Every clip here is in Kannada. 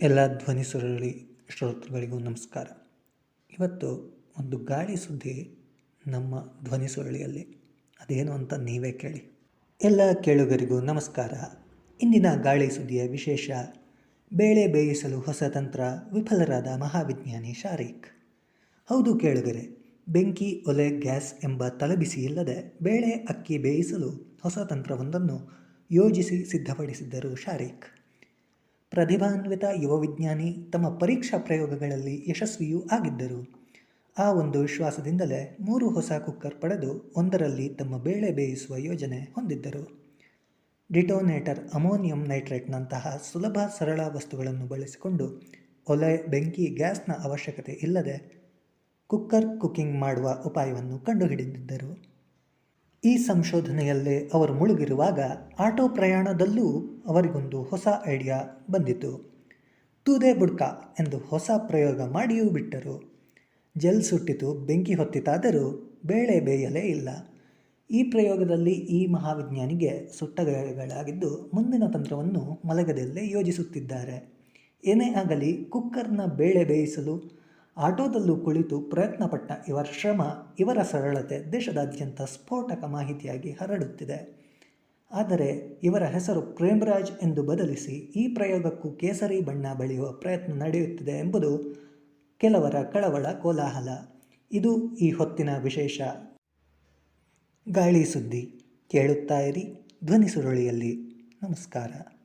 ಎಲ್ಲ ಧ್ವನಿ ಸುರಳಿ ಶ್ರೋತೃಗಳಿಗೂ ನಮಸ್ಕಾರ. ಇವತ್ತು ಒಂದು ಗಾಳಿ ಸುದ್ದಿ ನಮ್ಮ ಧ್ವನಿ ಸುರಳಿಯಲ್ಲಿ. ಅದೇನು ಅಂತ ನೀವೇ ಕೇಳಿ. ಎಲ್ಲ ಕೇಳುಗರಿಗೂ ನಮಸ್ಕಾರ. ಇಂದಿನ ಗಾಳಿ ಸುದ್ದಿಯ ವಿಶೇಷ, ಬೇಳೆ ಬೇಯಿಸಲು ಹೊಸ ತಂತ್ರ ವಿಫಲರಾದ ಮಹಾವಿಜ್ಞಾನಿ ಶಾರೀಕ್ ಹೌದು ಕೇಳುಗರೆ, ಬೆಂಕಿ, ಒಲೆ, ಗ್ಯಾಸ್ ಎಂಬ ತಲೆಬಿಸಿ ಇಲ್ಲದೆ ಬೇಳೆ, ಅಕ್ಕಿ ಬೇಯಿಸಲು ಹೊಸ ತಂತ್ರವೊಂದನ್ನು ಯೋಜಿಸಿ ಸಿದ್ಧಪಡಿಸಿದ್ದರು ಶಾರೀಕ್ ಪ್ರತಿಭಾನ್ವಿತ ಯುವ ವಿಜ್ಞಾನಿ ತಮ್ಮ ಪರೀಕ್ಷಾ ಪ್ರಯೋಗಗಳಲ್ಲಿ ಯಶಸ್ವಿಯೂ ಆಗಿದ್ದರು. ಆ ಒಂದು ವಿಶ್ವಾಸದಿಂದಲೇ ಮೂರು ಹೊಸ ಕುಕ್ಕರ್ ಪಡೆದು ಒಂದರಲ್ಲಿ ತಮ್ಮ ಬೇಳೆ ಬೇಯಿಸುವ ಯೋಜನೆ ಹೊಂದಿದ್ದರು. ಡಿಟೋನೇಟರ್ ಅಮೋನಿಯಂ ನೈಟ್ರೇಟ್ನಂತಹ ಸುಲಭ ಸರಳ ವಸ್ತುಗಳನ್ನು ಬಳಸಿಕೊಂಡು ಒಲೆ, ಬೆಂಕಿ, ಗ್ಯಾಸ್ನ ಅವಶ್ಯಕತೆ ಇಲ್ಲದೆ ಕುಕ್ಕರ್ ಕುಕ್ಕಿಂಗ್ ಮಾಡುವ ಉಪಾಯವನ್ನು ಕಂಡುಹಿಡಿದಿದ್ದರು. ಈ ಸಂಶೋಧನೆಯಲ್ಲೇ ಅವರು ಮುಳುಗಿರುವಾಗ ಆಟೋ ಪ್ರಯಾಣದಲ್ಲೂ ಅವರಿಗೊಂದು ಹೊಸ ಐಡಿಯಾ ಬಂದಿತು. ತೂದೆ ಬುಡ್ಕ ಎಂದು ಹೊಸ ಪ್ರಯೋಗ ಮಾಡಿಯೂ ಬಿಟ್ಟರು. ಜೆಲ್ ಸುಟ್ಟಿತು, ಬೆಂಕಿ ಹೊತ್ತಿತಾದರೂ ಬೇಳೆ ಬೇಯಲೇ ಇಲ್ಲ. ಈ ಪ್ರಯೋಗದಲ್ಲಿ ಈ ಮಹಾವಿಜ್ಞಾನಿಗೆ ಸುಟ್ಟಗಳಾಗಿದ್ದು ಮುಂದಿನ ತಂತ್ರವನ್ನು ಮಲಗದಲ್ಲೇ ಯೋಜಿಸುತ್ತಿದ್ದಾರೆ. ಏನೇ ಆಗಲಿ, ಕುಕ್ಕರ್ನ ಬೇಳೆ ಬೇಯಿಸಲು ಆಟೋದಲ್ಲೂ ಕುಳಿತು ಪ್ರಯತ್ನಪಟ್ಟ ಇವರ ಶ್ರಮ, ಇವರ ಸರಳತೆ ದೇಶದಾದ್ಯಂತ ಸ್ಫೋಟಕ ಮಾಹಿತಿಯಾಗಿ ಹರಡುತ್ತಿದೆ. ಆದರೆ ಇವರ ಹೆಸರು ಪ್ರೇಮರಾಜ್ ಎಂದು ಬದಲಿಸಿ ಈ ಪ್ರಯೋಗಕ್ಕೂ ಕೇಸರಿ ಬಣ್ಣ ಬಳಿಯುವ ಪ್ರಯತ್ನ ನಡೆಯುತ್ತಿದೆ ಎಂಬುದು ಕೆಲವರ ಕಳವಳ ಕೋಲಾಹಲ. ಇದು ಈ ಹೊತ್ತಿನ ವಿಶೇಷ. ಗಾಳಿ ಸುದ್ದಿ ಕೇಳುತ್ತಾ ಇರಿ. ಧ್ವನಿ ಸುರುಳಿಯಲ್ಲಿ. ನಮಸ್ಕಾರ.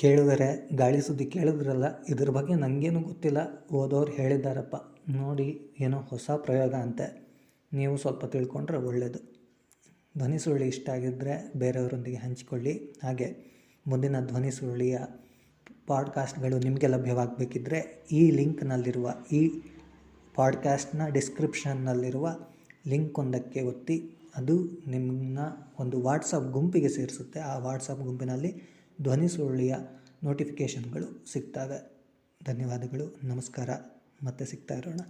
ಕೇಳಿದರೆ, ಗಾಳಿ ಸುದ್ದಿ ಕೇಳಿದ್ರಲ್ಲ, ಇದ್ರ ಬಗ್ಗೆ ನನಗೇನು ಗೊತ್ತಿಲ್ಲ, ಓದೋರು ಹೇಳಿದ್ದಾರಪ್ಪ. ನೋಡಿ, ಏನೋ ಹೊಸ ಪ್ರಯೋಗ ಅಂತೆ. ನೀವು ಸ್ವಲ್ಪ ತಿಳ್ಕೊಂಡ್ರೆ ಒಳ್ಳೆಯದು ಧ್ವನಿ ಸುರುಳಿ ಇಷ್ಟ ಆಗಿದ್ದರೆ ಬೇರೆಯವರೊಂದಿಗೆ ಹಂಚಿಕೊಳ್ಳಿ. ಹಾಗೆ, ಮುಂದಿನ ಧ್ವನಿ ಸುರುಳಿಯ ಪಾಡ್ಕಾಸ್ಟ್ಗಳು ನಿಮಗೆ ಲಭ್ಯವಾಗಬೇಕಿದ್ರೆ, ಈ ಲಿಂಕ್ನಲ್ಲಿರುವ, ಈ ಪಾಡ್ಕಾಸ್ಟ್ನ ಡಿಸ್ಕ್ರಿಪ್ಷನ್ನಲ್ಲಿರುವ ಲಿಂಕ್ ಒಂದಕ್ಕೆ ಒತ್ತಿ. ಅದು ನಿಮ್ಮನ್ನ ಒಂದು ವಾಟ್ಸಪ್ ಗುಂಪಿಗೆ ಸೇರಿಸುತ್ತೆ. ಆ ವಾಟ್ಸಪ್ ಗುಂಪಿನಲ್ಲಿ ಧ್ವನಿ ಸುರುಳಿಯ ನೋಟಿಫಿಕೇಷನ್ಗಳು ಸಿಗ್ತವೆ. ಧನ್ಯವಾದಗಳು. ನಮಸ್ಕಾರ. ಮತ್ತೆ ಸಿಗ್ತಾ ಇರೋಣ.